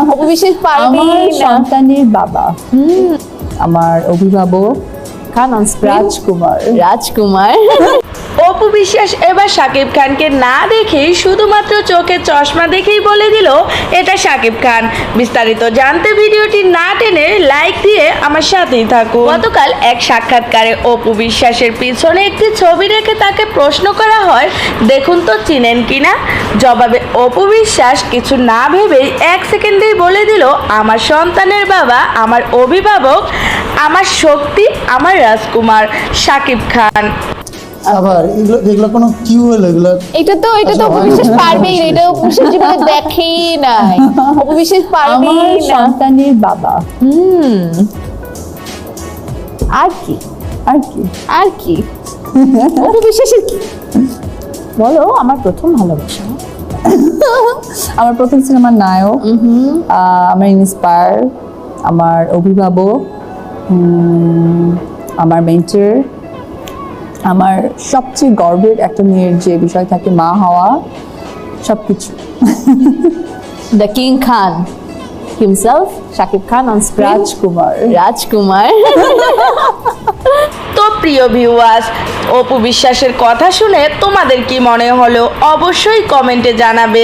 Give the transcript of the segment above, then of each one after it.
অপু বিশ্বাস পারবি আমার সন্তানের বাবা। আমার অভিভাবক খান রাজকুমার। রাজকুমার। অপু বিশ্বাস এবার শাকিব খানকে না দেখেই শুধুমাত্র চোখে চশমা দেখেই বলে দিল, এটা শাকিব খান। বিস্তারিত জানতে ভিডিওটি না টেনে লাইক দিয়ে আমার সাথেই থাকুন। গতকাল এক সাক্ষাৎকারে অপু বিশ্বাসের পিছনে একটি ছবি রেখে তাকে প্রশ্ন করা হয়, দেখুন তো, চিনেন কিনা জবাবে অপু বিশ্বাস কিছু না ভেবেই এক সেকেন্ডেই বলে দিল, আমার সন্তানের বাবা, আমার অভিভাবক, আমার শক্তি, আমার রাজকুমার শাকিব খান। আবার এগুলো এগুলো কোনো কিউ হলো এগুলো এটা তো এটা তো অপু বিশ্বাস পারবেই না এটা অপু বিশ্বাস জীবনে দেখেই নাই। অপু বিশ্বাস পারবেই না। সন্তানের বাবা। আর কি? আর কি? আর কি? অপু বিশ্বাসের কি? বলো আমার প্রথম ভালোবাসা। আমার প্রথম সিনেমার নায়ক আহ, আমার ইন্সপায়ার আমার অভিভাবক আমার মেন্টর আমার সবচেয়ে গর্বের একটা মেয়ের যে বিষয় থাকে মা হওয়া সব কিছু the king Khan himself Shakib Khan on screen Rajkumar. Rajkumar. প্রিয় ভিউয়ার্স অপু বিশ্বাসের কথা শুনে তোমাদের কি মনে হলো অবশ্যই কমেন্টে জানাবে।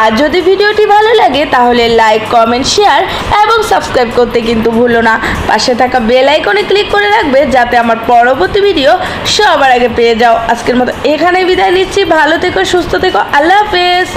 আর যদি ভিডিওটি ভালো লাগে, তাহলে লাইক কমেন্ট শেয়ার এবং সাবস্ক্রাইব করতে কিন্তু ভুলো না। পাশে থাকা বেল আইকনে ক্লিক করে রাখবে, যাতে আমার পরবর্তী ভিডিও সবার আগে পেয়ে যাও। আজকের মতো এখানে বিদায় নিচ্ছি। ভালো থেকো, সুস্থ থেকো। আল্লাহ হাফেজ।